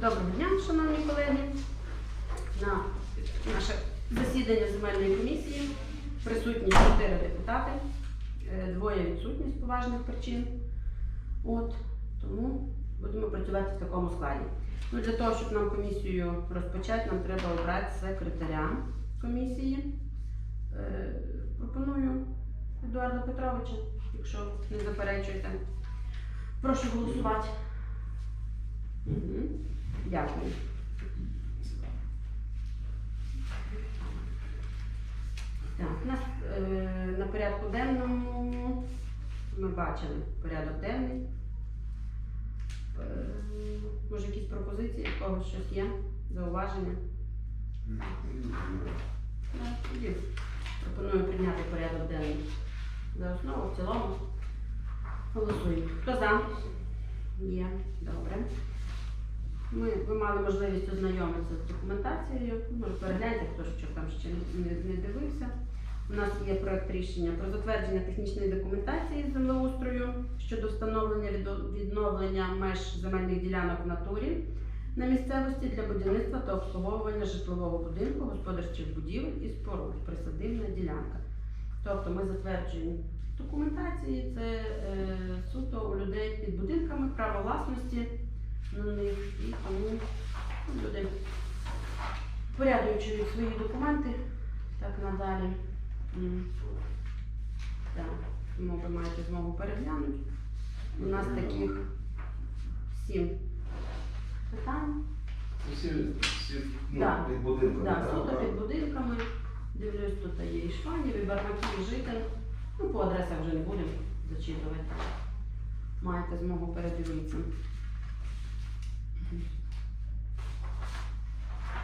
Доброго дня, шановні колеги. На наше засідання земельної комісії присутні чотири депутати, е, двоє відсутні з поважних причин. От, тому будемо працювати в такому складі. Ну, для того, щоб нам комісію розпочати, нам треба обрати секретаря комісії. Е, пропоную Едуарда Петровича, якщо не заперечуєте. Прошу голосувати. Мгм. Дякую. Так, нас е, на порядку денному ми бачили порядок денний. Е, може якісь пропозиції, в когось щось є, зауваження? Тоді пропоную прийняти порядок денний за основу, в цілому. Голосуємо. Хто за? Є, добре. Ми, ви мали можливість ознайомитися з документацією. Може, перегляньте, хто що там ще не, не дивився. У нас є проект рішення про затвердження технічної документації з землеустрою щодо встановлення відновлення меж земельних ділянок в натурі на місцевості для будівництва та обслуговування житлового будинку, господарчих будівель і споруд, присадибна ділянка. Тобто ми затверджуємо документації, це е, суто у людей під будинками, право власності на них і тому ну, люди порядуючи свої документи, так надалі. Так, тому ви маєте змогу переглянути. У нас таких сім питань. Всі, всі ну, Да. під будинком. Да, так, суто під будинками. Дивлюсь, тут є і Шванів, і Бармаків, і Житин. Ну, по адресах вже не будемо зачитувати. Маєте змогу передивитися.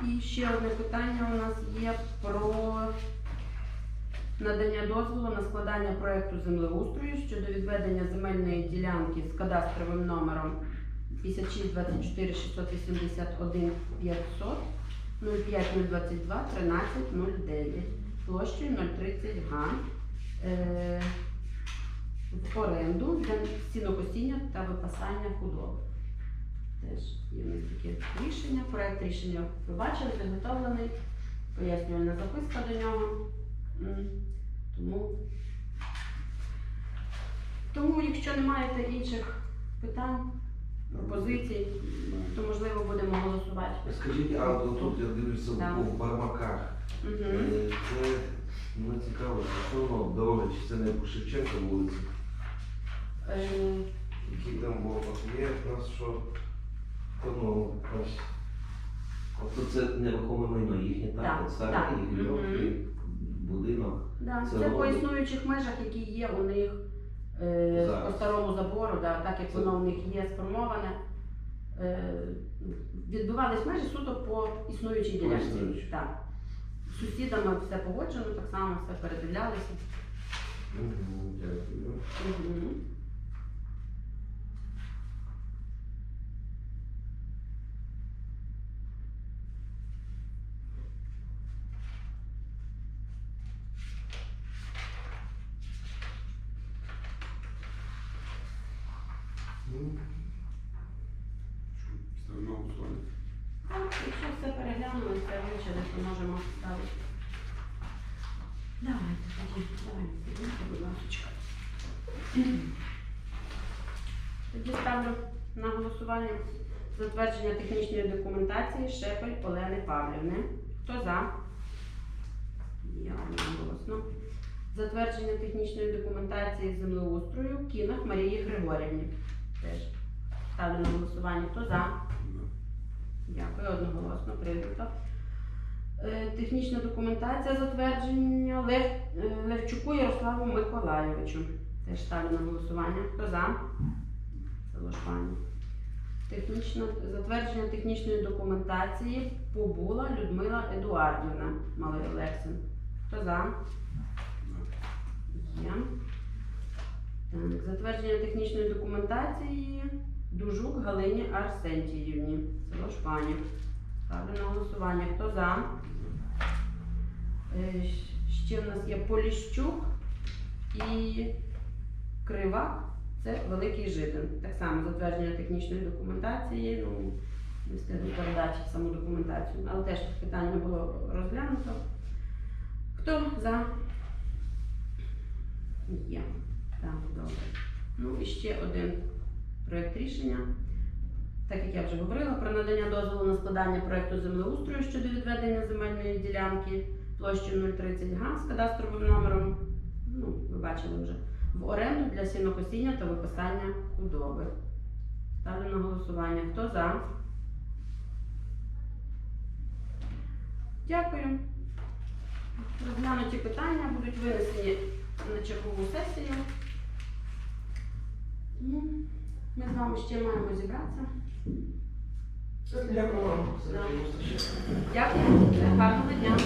І ще одне питання у нас є про надання дозволу на складання проекту землеустрою щодо відведення земельної ділянки з кадастровим номером 56 24 681 500 05022 1309 площею 030 га е, в оренду для сінокосіння та випасання худоби. Теж є в нас таке рішення. Проект рішення ви бачили, підготовлений, пояснювальна записка до нього. Тому, тому, якщо не маєте інших питань, пропозицій, то можливо будемо голосувати. Скажіть, а тут я дивлюся Да. в Бармаках. Е, Це ну, цікаво, що воно дорога, чи це не по Шевченка вулиці? Е, Який там був от є в нас що? Ну, ось. Тобто це нерухоме майно їхнє, так? Так, От старий, так. їх Мгм. будинок. Да, Це це по існуючих межах, які є у них е, Зараз. по старому забору, да, так як Це- воно у них є сформоване. Е, відбувались межі суто по існуючій По ділянці. існуючій. Так. З сусідами все погоджено, так само все передивлялися. Мгм, Дякую. Мгм. Ну, Ставимо на голосування. Якщо все переглянули, все вивчили, то можемо ставити. Давайте тоді, давайте, будь ласка. Тоді ставлю на голосування затвердження технічної документації Шепель Олени Павлівни. Хто за? Я одноголосно. Затвердження технічної документації землеустрою Кінах Марії Григорівні. Теж ставлю на голосування. Хто за? Дякую, одноголосно прийнято. Е, Технічна документація затвердження Лев, е, Левчуку Ярославу Миколайовичу. Теж ставлю на голосування. Хто за? Село Технічна, затвердження технічної документації Побула Людмила Едуардівна, Малий Олексин. Хто за? Є. Так, затвердження технічної документації Дужук Галині Арсентіївні, село Шпанів. Ставлю на голосування. Хто за? Е, Ще в нас є Поліщук і Кривак. Це великий житин. Так само затвердження технічної документації. Ну, ми встигли документацію. Але теж питання було розглянуто. Хто за? Є. Так, добре. Ну і ще один проєкт рішення. Так як я вже говорила, про надання дозволу на складання проєкту землеустрою щодо відведення земельної ділянки площею 030 га з кадастровим номером. Ну, ви бачили вже. В оренду для сінокосіння та виписання худоби. Ставлю на голосування. Хто за? Дякую. Розглянуті питання будуть винесені на чергову сесію. Ну, Ми з вами ще маємо зібратися. Дякую вам за зустріч. Дякую. Гарного дня.